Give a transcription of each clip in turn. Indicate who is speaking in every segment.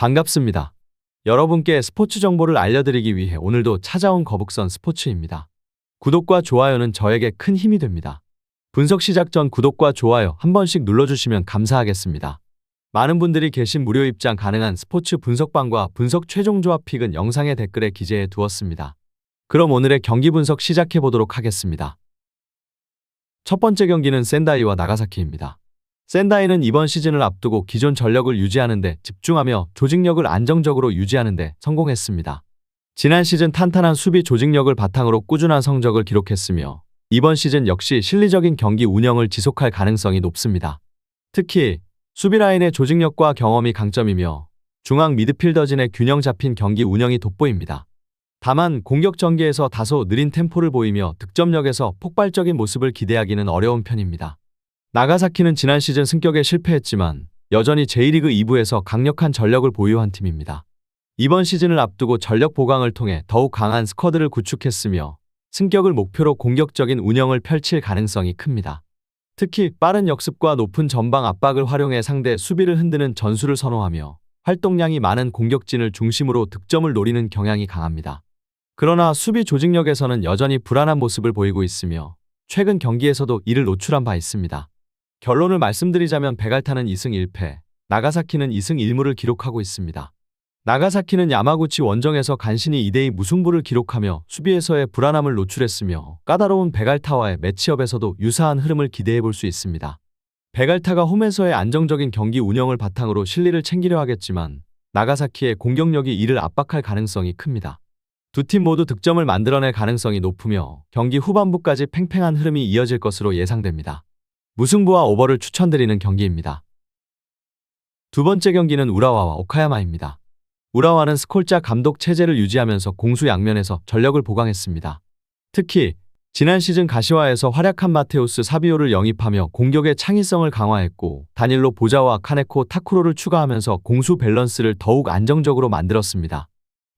Speaker 1: 반갑습니다. 여러분께 스포츠 정보를 알려드리기 위해 오늘도 찾아온 거북선 스포츠입니다. 구독과 좋아요는 저에게 큰 힘이 됩니다. 분석 시작 전 구독과 좋아요 한 번씩 눌러주시면 감사하겠습니다. 많은 분들이 계신 무료 입장 가능한 스포츠 분석방과 분석 최종 조합 픽은 영상의 댓글에 기재해 두었습니다. 그럼 오늘의 경기 분석 시작해 보도록 하겠습니다. 첫 번째 경기는 센다이와 나가사키입니다. 센다이는 이번 시즌을 앞두고 기존 전력을 유지하는데 집중하며 조직력을 안정적으로 유지하는데 성공했습니다. 지난 시즌 탄탄한 수비 조직력을 바탕으로 꾸준한 성적을 기록했으며 이번 시즌 역시 실리적인 경기 운영을 지속할 가능성이 높습니다. 특히 수비 라인의 조직력과 경험이 강점이며 중앙 미드필더진의 균형 잡힌 경기 운영이 돋보입니다. 다만 공격 전개에서 다소 느린 템포를 보이며 득점력에서 폭발적인 모습을 기대하기는 어려운 편입니다. 나가사키는 지난 시즌 승격에 실패했지만 여전히 J리그 2부에서 강력한 전력을 보유한 팀입니다. 이번 시즌을 앞두고 전력 보강을 통해 더욱 강한 스쿼드를 구축했으며 승격을 목표로 공격적인 운영을 펼칠 가능성이 큽니다. 특히 빠른 역습과 높은 전방 압박을 활용해 상대 수비를 흔드는 전술을 선호하며 활동량이 많은 공격진을 중심으로 득점을 노리는 경향이 강합니다. 그러나 수비 조직력에서는 여전히 불안한 모습을 보이고 있으며 최근 경기에서도 이를 노출한 바 있습니다. 결론을 말씀드리자면 베갈타는 2승 1패, 나가사키는 2승 1무를 기록하고 있습니다. 나가사키는 야마구치 원정에서 간신히 2대2 무승부를 기록하며 수비에서의 불안함을 노출했으며 까다로운 베갈타와의 매치업에서도 유사한 흐름을 기대해 볼 수 있습니다. 베갈타가 홈에서의 안정적인 경기 운영을 바탕으로 실리를 챙기려 하겠지만 나가사키의 공격력이 이를 압박할 가능성이 큽니다. 두 팀 모두 득점을 만들어낼 가능성이 높으며 경기 후반부까지 팽팽한 흐름이 이어질 것으로 예상됩니다. 무승부와 오버를 추천드리는 경기입니다. 두 번째 경기는 우라와와 오카야마입니다. 우라와는 스콜자 감독 체제를 유지하면서 공수 양면에서 전력을 보강했습니다. 특히 지난 시즌 가시화에서 활약한 마테우스 사비오를 영입하며 공격의 창의성을 강화했고 다닐로 보자와 카네코 타쿠로를 추가하면서 공수 밸런스를 더욱 안정적으로 만들었습니다.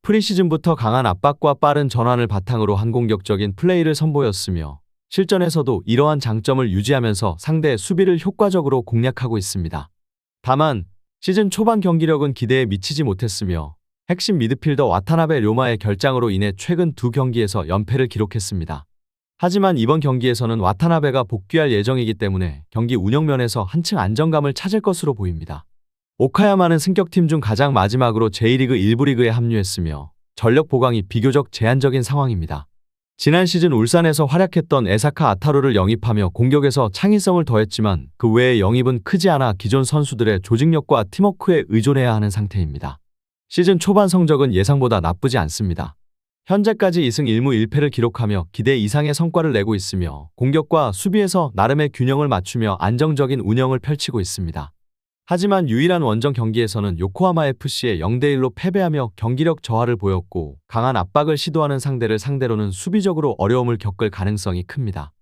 Speaker 1: 프리시즌부터 강한 압박과 빠른 전환을 바탕으로 한 공격적인 플레이를 선보였으며 실전에서도 이러한 장점을 유지하면서 상대의 수비를 효과적으로 공략하고 있습니다. 다만 시즌 초반 경기력은 기대에 미치지 못했으며 핵심 미드필더 와타나베 료마의 결장으로 인해 최근 두 경기에서 연패를 기록했습니다. 하지만 이번 경기에서는 와타나베가 복귀할 예정이기 때문에 경기 운영면에서 한층 안정감을 찾을 것으로 보입니다. 오카야마는 승격팀 중 가장 마지막으로 J리그 1부 리그에 합류했으며 전력 보강이 비교적 제한적인 상황입니다. 지난 시즌 울산에서 활약했던 에사카 아타루를 영입하며 공격에서 창의성을 더했지만 그 외의 영입은 크지 않아 기존 선수들의 조직력과 팀워크에 의존해야 하는 상태입니다. 시즌 초반 성적은 예상보다 나쁘지 않습니다. 현재까지 2승 1무 1패를 기록하며 기대 이상의 성과를 내고 있으며 공격과 수비에서 나름의 균형을 맞추며 안정적인 운영을 펼치고 있습니다. 하지만 유일한 원정 경기에서는 요코하마 FC에 0대1로 패배하며 경기력 저하를 보였고 강한 압박을 시도하는 상대를 상대로는 수비적으로 어려움을 겪을 가능성이 큽니다.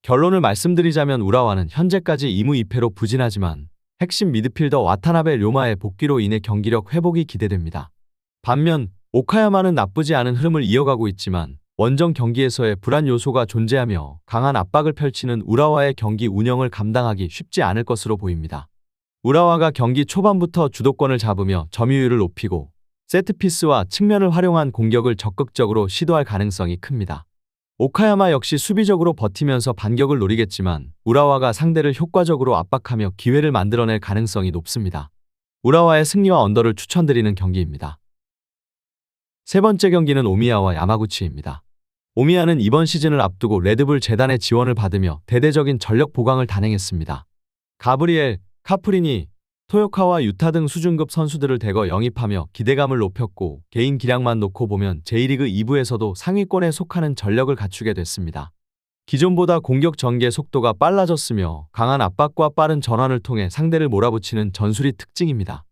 Speaker 1: 결론을 말씀드리자면 우라와는 현재까지 2무 2패로 부진하지만 핵심 미드필더 와타나베 료마의 복귀로 인해 경기력 회복이 기대됩니다. 반면 오카야마는 나쁘지 않은 흐름을 이어가고 있지만 원정 경기에서의 불안 요소가 존재하며 강한 압박을 펼치는 우라와의 경기 운영을 감당하기 쉽지 않을 것으로 보입니다. 우라와가 경기 초반부터 주도권을 잡으며 점유율을 높이고 세트피스와 측면을 활용한 공격을 적극적으로 시도할 가능성이 큽니다. 오카야마 역시 수비적으로 버티면서 반격을 노리겠지만 우라와가 상대를 효과적으로 압박하며 기회를 만들어낼 가능성이 높습니다. 우라와의 승리와 언더를 추천드리는 경기입니다. 세 번째 경기는 오미야와 야마구치입니다. 오미야는 이번 시즌을 앞두고 레드불 재단의 지원을 받으며 대대적인 전력 보강을 단행했습니다. 가브리엘, 카프리니, 토요카와 유타 등 수준급 선수들을 대거 영입하며 기대감을 높였고 개인 기량만 놓고 보면 J리그 2부에서도 상위권에 속하는 전력을 갖추게 됐습니다. 기존보다 공격 전개 속도가 빨라졌으며 강한 압박과 빠른 전환을 통해 상대를 몰아붙이는 전술이 특징입니다.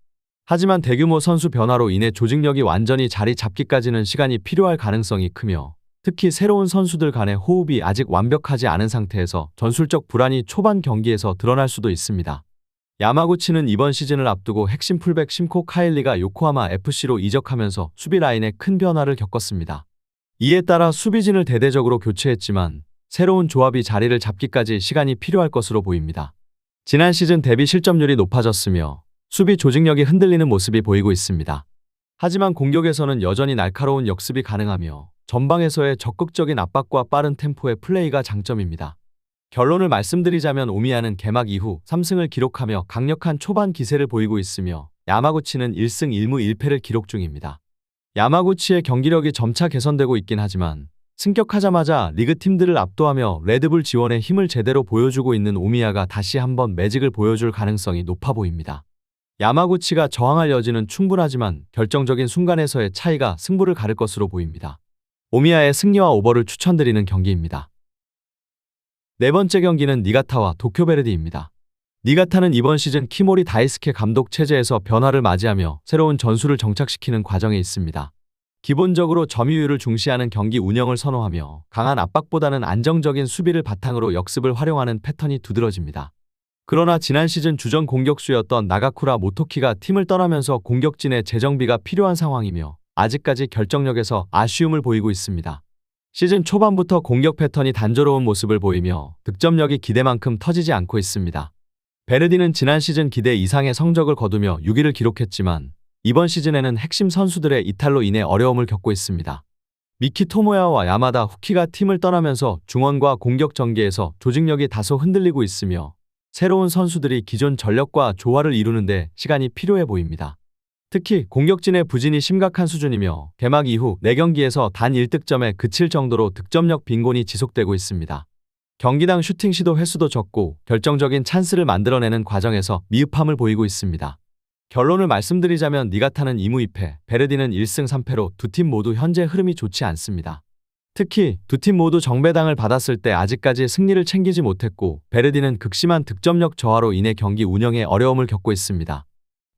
Speaker 1: 하지만 대규모 선수 변화로 인해 조직력이 완전히 자리 잡기까지는 시간이 필요할 가능성이 크며 특히 새로운 선수들 간의 호흡이 아직 완벽하지 않은 상태에서 전술적 불안이 초반 경기에서 드러날 수도 있습니다. 야마구치는 이번 시즌을 앞두고 핵심 풀백 심코 카일리가 요코하마 FC로 이적하면서 수비 라인에 큰 변화를 겪었습니다. 이에 따라 수비진을 대대적으로 교체했지만 새로운 조합이 자리를 잡기까지 시간이 필요할 것으로 보입니다. 지난 시즌 대비 실점률이 높아졌으며 수비 조직력이 흔들리는 모습이 보이고 있습니다. 하지만 공격에서는 여전히 날카로운 역습이 가능하며 전방에서의 적극적인 압박과 빠른 템포의 플레이가 장점입니다. 결론을 말씀드리자면 오미야는 개막 이후 3승을 기록하며 강력한 초반 기세를 보이고 있으며 야마구치는 1승 1무 1패를 기록 중입니다. 야마구치의 경기력이 점차 개선되고 있긴 하지만 승격하자마자 리그 팀들을 압도하며 레드불 지원의 힘을 제대로 보여주고 있는 오미야가 다시 한번 매직을 보여줄 가능성이 높아 보입니다. 야마구치가 저항할 여지는 충분하지만 결정적인 순간에서의 차이가 승부를 가를 것으로 보입니다. 오미야의 승리와 오버를 추천드리는 경기입니다. 네 번째 경기는 니가타와 도쿄베르디입니다. 니가타는 이번 시즌 키모리 다이스케 감독 체제에서 변화를 맞이하며 새로운 전술을 정착시키는 과정에 있습니다. 기본적으로 점유율을 중시하는 경기 운영을 선호하며 강한 압박보다는 안정적인 수비를 바탕으로 역습을 활용하는 패턴이 두드러집니다. 그러나 지난 시즌 주전 공격수였던 나가쿠라 모토키가 팀을 떠나면서 공격진의 재정비가 필요한 상황이며 아직까지 결정력에서 아쉬움을 보이고 있습니다. 시즌 초반부터 공격 패턴이 단조로운 모습을 보이며 득점력이 기대만큼 터지지 않고 있습니다. 베르디는 지난 시즌 기대 이상의 성적을 거두며 6위를 기록했지만 이번 시즌에는 핵심 선수들의 이탈로 인해 어려움을 겪고 있습니다. 미키 토모야와 야마다 후키가 팀을 떠나면서 중원과 공격 전개에서 조직력이 다소 흔들리고 있으며 새로운 선수들이 기존 전력과 조화를 이루는데 시간이 필요해 보입니다. 특히 공격진의 부진이 심각한 수준이며 개막 이후 4경기에서 단 1득점에 그칠 정도로 득점력 빈곤이 지속되고 있습니다. 경기당 슈팅 시도 횟수도 적고 결정적인 찬스를 만들어내는 과정에서 미흡함을 보이고 있습니다. 결론을 말씀드리자면 니가타는 2무 2패, 베르디는 1승 3패로 두 팀 모두 현재 흐름이 좋지 않습니다. 특히 두 팀 모두 정배당을 받았을 때 아직까지 승리를 챙기지 못했고 베르디는 극심한 득점력 저하로 인해 경기 운영에 어려움을 겪고 있습니다.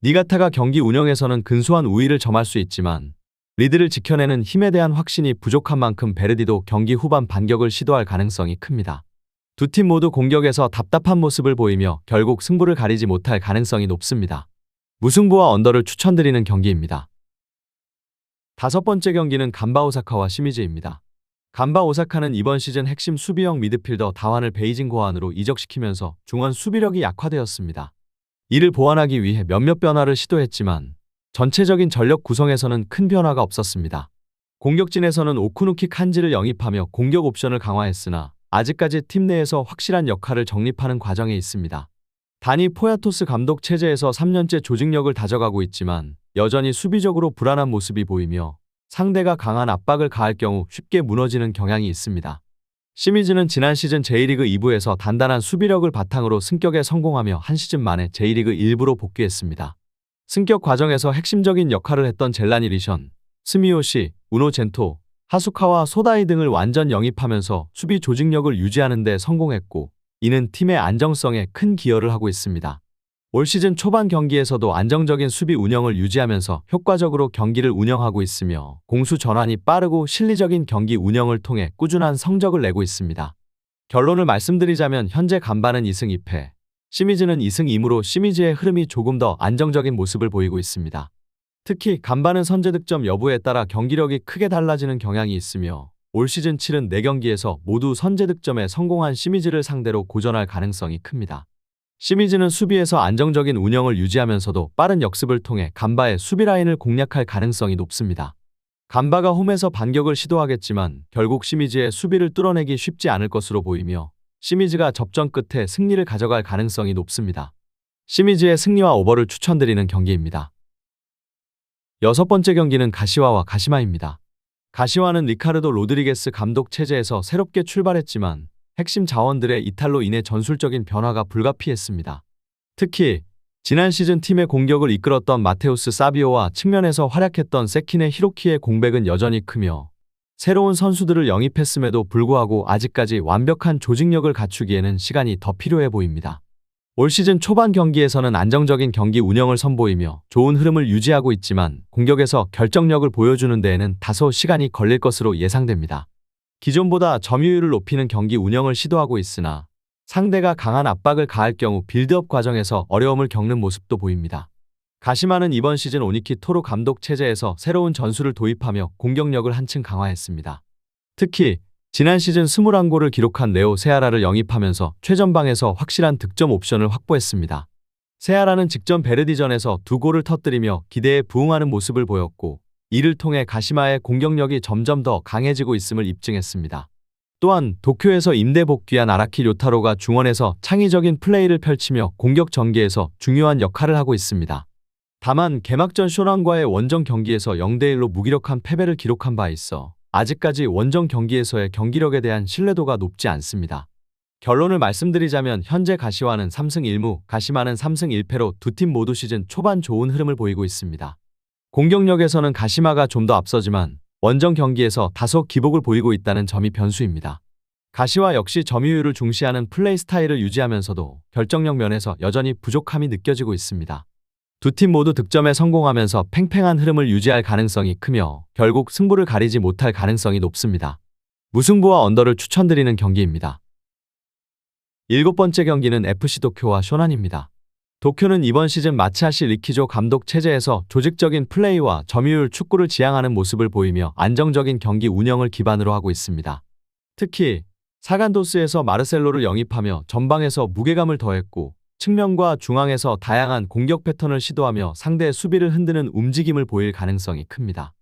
Speaker 1: 니가타가 경기 운영에서는 근소한 우위를 점할 수 있지만 리드를 지켜내는 힘에 대한 확신이 부족한 만큼 베르디도 경기 후반 반격을 시도할 가능성이 큽니다. 두 팀 모두 공격에서 답답한 모습을 보이며 결국 승부를 가리지 못할 가능성이 높습니다. 무승부와 언더를 추천드리는 경기입니다. 다섯 번째 경기는 간바 오사카와 시미즈입니다. 간바 오사카는 이번 시즌 핵심 수비형 미드필더 다완을 베이징 고안으로 이적시키면서 중원 수비력이 약화되었습니다. 이를 보완하기 위해 몇몇 변화를 시도했지만 전체적인 전력 구성에서는 큰 변화가 없었습니다. 공격진에서는 오쿠누키 칸지를 영입하며 공격 옵션을 강화했으나 아직까지 팀 내에서 확실한 역할을 정립하는 과정에 있습니다. 단이 포야토스 감독 체제에서 3년째 조직력을 다져가고 있지만 여전히 수비적으로 불안한 모습이 보이며 상대가 강한 압박을 가할 경우 쉽게 무너지는 경향이 있습니다. 시미즈는 지난 시즌 J리그 2부에서 단단한 수비력을 바탕으로 승격에 성공하며 한 시즌 만에 J리그 1부로 복귀했습니다. 승격 과정에서 핵심적인 역할을 했던 젤라니 리션, 스미요시, 우노 젠토, 하수카와 소다이 등을 완전 영입하면서 수비 조직력을 유지하는 데 성공했고 이는 팀의 안정성에 큰 기여를 하고 있습니다. 올 시즌 초반 경기에서도 안정적인 수비 운영을 유지하면서 효과적으로 경기를 운영하고 있으며 공수 전환이 빠르고 실리적인 경기 운영을 통해 꾸준한 성적을 내고 있습니다. 결론을 말씀드리자면 현재 간바는 2승 2패, 시미즈는 2승 2무로 시미즈의 흐름이 조금 더 안정적인 모습을 보이고 있습니다. 특히 간바는 선제 득점 여부에 따라 경기력이 크게 달라지는 경향이 있으며 올 시즌 7은 4경기에서 모두 선제 득점에 성공한 시미즈를 상대로 고전할 가능성이 큽니다. 시미즈는 수비에서 안정적인 운영을 유지하면서도 빠른 역습을 통해 간바의 수비 라인을 공략할 가능성이 높습니다. 간바가 홈에서 반격을 시도하겠지만 결국 시미즈의 수비를 뚫어내기 쉽지 않을 것으로 보이며 시미즈가 접전 끝에 승리를 가져갈 가능성이 높습니다. 시미즈의 승리와 오버를 추천드리는 경기입니다. 여섯 번째 경기는 가시와와 가시마입니다. 가시와는 리카르도 로드리게스 감독 체제에서 새롭게 출발했지만 핵심 자원들의 이탈로 인해 전술적인 변화가 불가피했습니다. 특히 지난 시즌 팀의 공격을 이끌었던 마테우스 사비오와 측면에서 활약했던 세키네 히로키의 공백은 여전히 크며 새로운 선수들을 영입했음에도 불구하고 아직까지 완벽한 조직력을 갖추기에는 시간이 더 필요해 보입니다. 올 시즌 초반 경기에서는 안정적인 경기 운영을 선보이며 좋은 흐름을 유지하고 있지만 공격에서 결정력을 보여주는 데에는 다소 시간이 걸릴 것으로 예상됩니다. 기존보다 점유율을 높이는 경기 운영을 시도하고 있으나 상대가 강한 압박을 가할 경우 빌드업 과정에서 어려움을 겪는 모습도 보입니다. 가시마는 이번 시즌 오니키 토로 감독 체제에서 새로운 전술을 도입하며 공격력을 한층 강화했습니다. 특히 지난 시즌 21골을 기록한 레오 세아라를 영입하면서 최전방에서 확실한 득점 옵션을 확보했습니다. 세아라는 직전 베르디전에서 두 골을 터뜨리며 기대에 부응하는 모습을 보였고 이를 통해 가시마의 공격력이 점점 더 강해지고 있음을 입증했습니다. 또한 도쿄에서 임대 복귀한 아라키 료타로가 중원에서 창의적인 플레이를 펼치며 공격 전개에서 중요한 역할을 하고 있습니다. 다만 개막전 쇼난과의 원정 경기에서 0대1로 무기력한 패배를 기록한 바 있어 아직까지 원정 경기에서의 경기력에 대한 신뢰도가 높지 않습니다. 결론을 말씀드리자면 현재 가시와는 3승 1무, 가시마는 3승 1패로 두 팀 모두 시즌 초반 좋은 흐름을 보이고 있습니다. 공격력에서는 가시마가 좀 더 앞서지만 원정 경기에서 다소 기복을 보이고 있다는 점이 변수입니다. 가시와 역시 점유율을 중시하는 플레이 스타일을 유지하면서도 결정력 면에서 여전히 부족함이 느껴지고 있습니다. 두 팀 모두 득점에 성공하면서 팽팽한 흐름을 유지할 가능성이 크며 결국 승부를 가리지 못할 가능성이 높습니다. 무승부와 언더를 추천드리는 경기입니다. 일곱 번째 경기는 FC 도쿄와 쇼난입니다. 도쿄는 이번 시즌 마치하시 리키조 감독 체제에서 조직적인 플레이와 점유율 축구를 지향하는 모습을 보이며 안정적인 경기 운영을 기반으로 하고 있습니다. 특히 사간도스에서 마르셀로를 영입하며 전방에서 무게감을 더했고 측면과 중앙에서 다양한 공격 패턴을 시도하며 상대의 수비를 흔드는 움직임을 보일 가능성이 큽니다.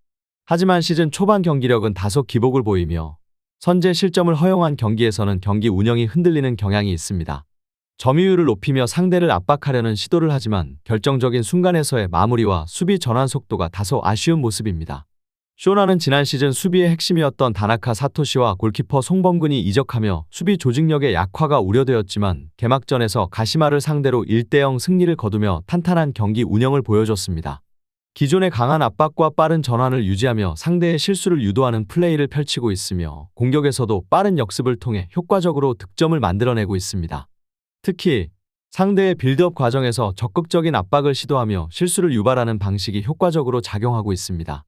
Speaker 1: 하지만 시즌 초반 경기력은 다소 기복을 보이며 선제 실점을 허용한 경기에서는 경기 운영이 흔들리는 경향이 있습니다. 점유율을 높이며 상대를 압박하려는 시도를 하지만 결정적인 순간에서의 마무리와 수비 전환 속도가 다소 아쉬운 모습입니다. 쇼나는 지난 시즌 수비의 핵심이었던 다나카 사토시와 골키퍼 송범근이 이적하며 수비 조직력의 약화가 우려되었지만 개막전에서 가시마를 상대로 1대0 승리를 거두며 탄탄한 경기 운영을 보여줬습니다. 기존의 강한 압박과 빠른 전환을 유지하며 상대의 실수를 유도하는 플레이를 펼치고 있으며 공격에서도 빠른 역습을 통해 효과적으로 득점을 만들어내고 있습니다. 특히 상대의 빌드업 과정에서 적극적인 압박을 시도하며 실수를 유발하는 방식이 효과적으로 작용하고 있습니다.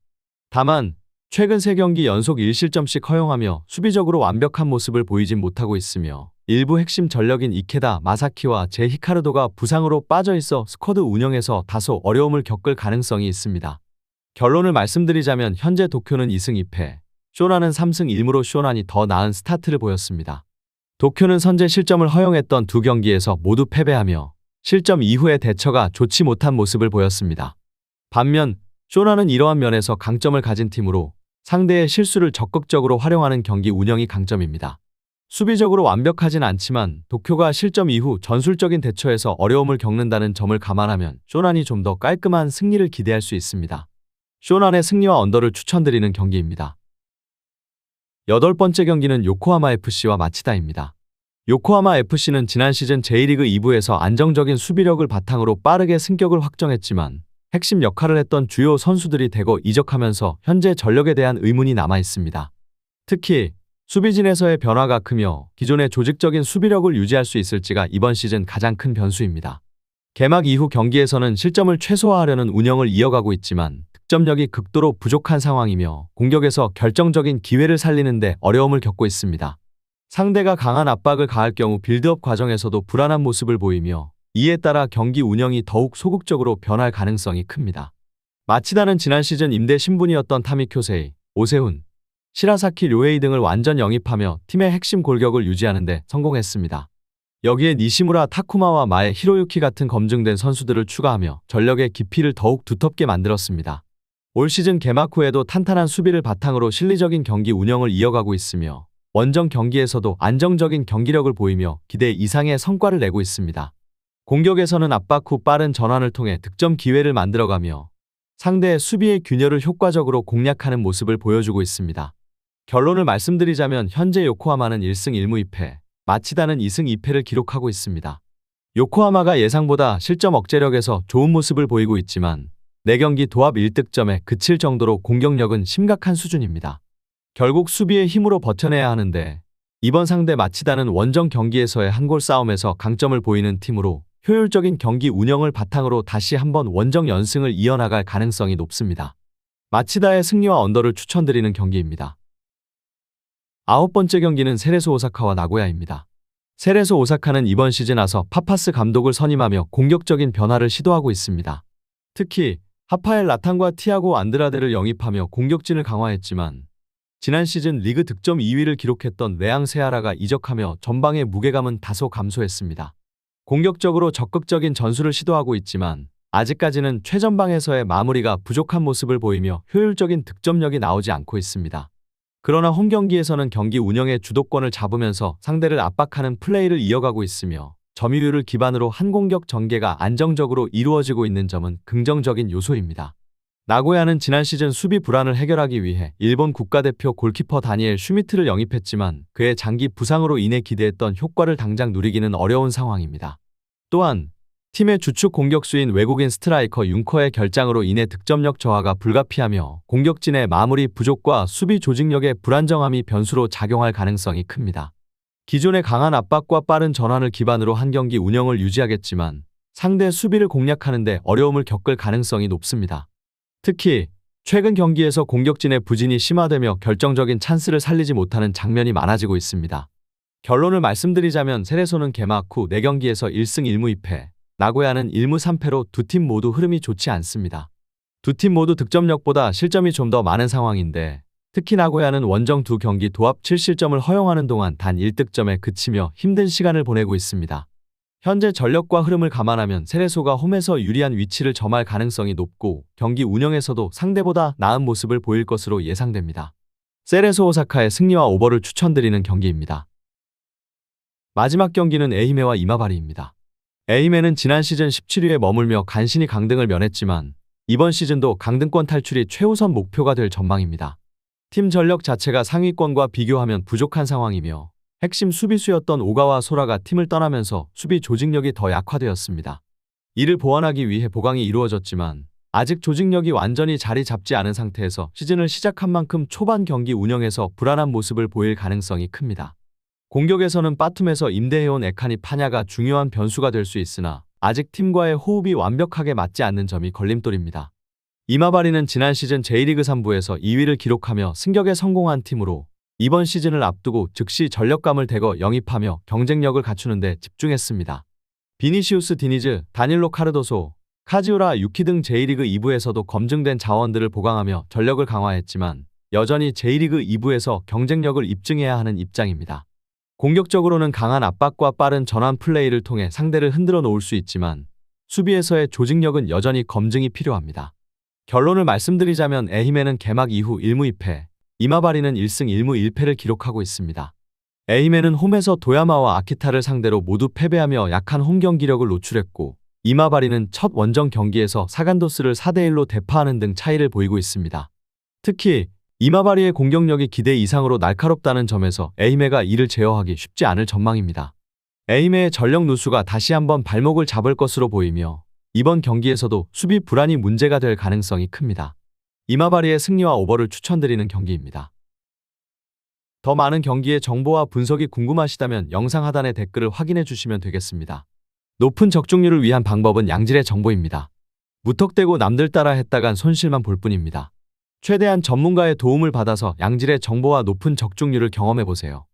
Speaker 1: 다만 최근 3경기 연속 1실점씩 허용하며 수비적으로 완벽한 모습을 보이진 못하고 있으며 일부 핵심 전력인 이케다, 마사키와 제 히카르도가 부상으로 빠져 있어 스쿼드 운영에서 다소 어려움을 겪을 가능성이 있습니다. 결론을 말씀드리자면 현재 도쿄는 2승 2패, 쇼나는 3승 1무로 쇼난이 더 나은 스타트를 보였습니다. 도쿄는 선제 실점을 허용했던 두 경기에서 모두 패배하며 실점 이후의 대처가 좋지 못한 모습을 보였습니다. 반면 쇼나는 이러한 면에서 강점을 가진 팀으로 상대의 실수를 적극적으로 활용하는 경기 운영이 강점입니다. 수비적으로 완벽하진 않지만 도쿄가 실점 이후 전술적인 대처에서 어려움을 겪는다는 점을 감안하면 쇼난이 좀 더 깔끔한 승리를 기대할 수 있습니다. 쇼난의 승리와 언더를 추천드리는 경기입니다. 여덟 번째 경기는 요코하마 FC와 마치다입니다. 요코하마 FC는 지난 시즌 J리그 2부에서 안정적인 수비력을 바탕으로 빠르게 승격을 확정했지만 핵심 역할을 했던 주요 선수들이 대거 이적하면서 현재 전력에 대한 의문이 남아 있습니다. 특히 수비진에서의 변화가 크며 기존의 조직적인 수비력을 유지할 수 있을지가 이번 시즌 가장 큰 변수입니다. 개막 이후 경기에서는 실점을 최소화하려는 운영을 이어가고 있지만 득점력이 극도로 부족한 상황이며 공격에서 결정적인 기회를 살리는데 어려움을 겪고 있습니다. 상대가 강한 압박을 가할 경우 빌드업 과정에서도 불안한 모습을 보이며 이에 따라 경기 운영이 더욱 소극적으로 변할 가능성이 큽니다. 마치다는 지난 시즌 임대 신분이었던 타미쿄세이, 오세훈, 시라사키 료에이 등을 완전 영입하며 팀의 핵심 골격을 유지하는 데 성공했습니다. 여기에 니시무라 타쿠마와 마에 히로유키 같은 검증된 선수들을 추가하며 전력의 깊이를 더욱 두텁게 만들었습니다. 올 시즌 개막 후에도 탄탄한 수비를 바탕으로 실리적인 경기 운영을 이어가고 있으며 원정 경기에서도 안정적인 경기력을 보이며 기대 이상의 성과를 내고 있습니다. 공격에서는 압박 후 빠른 전환을 통해 득점 기회를 만들어가며 상대의 수비의 균열을 효과적으로 공략하는 모습을 보여주고 있습니다. 결론을 말씀드리자면 현재 요코하마는 1승 1무 2패, 마치다는 2승 2패를 기록하고 있습니다. 요코하마가 예상보다 실점 억제력에서 좋은 모습을 보이고 있지만 4경기 도합 1득점에 그칠 정도로 공격력은 심각한 수준입니다. 결국 수비의 힘으로 버텨내야 하는데 이번 상대 마치다는 원정 경기에서의 한 골 싸움에서 강점을 보이는 팀으로 효율적인 경기 운영을 바탕으로 다시 한번 원정 연승을 이어나갈 가능성이 높습니다. 마치다의 승리와 언더를 추천드리는 경기입니다. 아홉 번째 경기는 세레소 오사카와 나고야입니다. 세레소 오사카는 이번 시즌 와서 파파스 감독을 선임하며 공격적인 변화를 시도하고 있습니다. 특히 하파엘 라탄과 티아고 안드라데를 영입하며 공격진을 강화했지만 지난 시즌 리그 득점 2위를 기록했던 레앙 세아라가 이적하며 전방의 무게감은 다소 감소했습니다. 공격적으로 적극적인 전술을 시도하고 있지만 아직까지는 최전방에서의 마무리가 부족한 모습을 보이며 효율적인 득점력이 나오지 않고 있습니다. 그러나 홈 경기에서는 경기 운영의 주도권을 잡으면서 상대를 압박하는 플레이를 이어가고 있으며 점유율을 기반으로 한 공격 전개가 안정적으로 이루어지고 있는 점은 긍정적인 요소입니다. 나고야는 지난 시즌 수비 불안을 해결하기 위해 일본 국가대표 골키퍼 다니엘 슈미트를 영입했지만 그의 장기 부상으로 인해 기대했던 효과를 당장 누리기는 어려운 상황입니다. 또한 팀의 주축 공격수인 외국인 스트라이커 융커의 결장으로 인해 득점력 저하가 불가피하며 공격진의 마무리 부족과 수비 조직력의 불안정함이 변수로 작용할 가능성이 큽니다. 기존의 강한 압박과 빠른 전환을 기반으로 한 경기 운영을 유지하겠지만 상대 수비를 공략하는 데 어려움을 겪을 가능성이 높습니다. 특히 최근 경기에서 공격진의 부진이 심화되며 결정적인 찬스를 살리지 못하는 장면이 많아지고 있습니다. 결론을 말씀드리자면 세레소는 개막 후 4경기에서 1승 1무 2패, 나고야는 1무 3패로 두 팀 모두 흐름이 좋지 않습니다. 두 팀 모두 득점력보다 실점이 좀 더 많은 상황인데 특히 나고야는 원정 두 경기 도합 7실점을 허용하는 동안 단 1득점에 그치며 힘든 시간을 보내고 있습니다. 현재 전력과 흐름을 감안하면 세레소가 홈에서 유리한 위치를 점할 가능성이 높고 경기 운영에서도 상대보다 나은 모습을 보일 것으로 예상됩니다. 세레소 오사카의 승리와 오버를 추천드리는 경기입니다. 마지막 경기는 에히메와 이마바리입니다. 에히메는 지난 시즌 17위에 머물며 간신히 강등을 면했지만 이번 시즌도 강등권 탈출이 최우선 목표가 될 전망입니다. 팀 전력 자체가 상위권과 비교하면 부족한 상황이며 핵심 수비수였던 오가와 소라가 팀을 떠나면서 수비 조직력이 더 약화되었습니다. 이를 보완하기 위해 보강이 이루어졌지만 아직 조직력이 완전히 자리 잡지 않은 상태에서 시즌을 시작한 만큼 초반 경기 운영에서 불안한 모습을 보일 가능성이 큽니다. 공격에서는 빠툼에서 임대해온 에카니 파냐가 중요한 변수가 될 수 있으나 아직 팀과의 호흡이 완벽하게 맞지 않는 점이 걸림돌입니다. 이마바리는 지난 시즌 J리그 3부에서 2위를 기록하며 승격에 성공한 팀으로 이번 시즌을 앞두고 즉시 전력감을 대거 영입하며 경쟁력을 갖추는 데 집중했습니다. 비니시우스 디니즈, 다닐로 카르도소, 카지우라 유키 등 J리그 2부에서도 검증된 자원들을 보강하며 전력을 강화했지만 여전히 J리그 2부에서 경쟁력을 입증해야 하는 입장입니다. 공격적으로는 강한 압박과 빠른 전환 플레이를 통해 상대를 흔들어 놓을 수 있지만 수비에서의 조직력은 여전히 검증이 필요합니다. 결론을 말씀드리자면 에히메는 개막 이후 1무 2패, 이마바리는 1승 1무 1패를 기록하고 있습니다. 에히메는 홈에서 도야마와 아키타를 상대로 모두 패배하며 약한 홈 경기력을 노출했고 이마바리는 첫 원정 경기에서 사간도스를 4대1로 대파하는 등 차이를 보이고 있습니다. 특히 이마바리의 공격력이 기대 이상으로 날카롭다는 점에서 에이메가 이를 제어하기 쉽지 않을 전망입니다. 에이메의 전력 누수가 다시 한번 발목을 잡을 것으로 보이며 이번 경기에서도 수비 불안이 문제가 될 가능성이 큽니다. 이마바리의 승리와 오버를 추천드리는 경기입니다. 더 많은 경기의 정보와 분석이 궁금하시다면 영상 하단의 댓글을 확인해 주시면 되겠습니다. 높은 적중률을 위한 방법은 양질의 정보입니다. 무턱대고 남들 따라 했다간 손실만 볼 뿐입니다. 최대한 전문가의 도움을 받아서 양질의 정보와 높은 적중률을 경험해 보세요.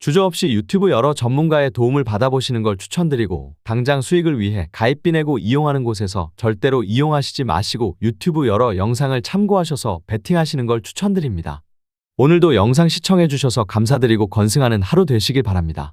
Speaker 1: 주저없이 유튜브 여러 전문가의 도움을 받아보시는 걸 추천드리고 당장 수익을 위해 가입비 내고 이용하는 곳에서 절대로 이용하시지 마시고 유튜브 여러 영상을 참고하셔서 베팅하시는 걸 추천드립니다. 오늘도 영상 시청해 주셔서 감사드리고 건승하는 하루 되시길 바랍니다.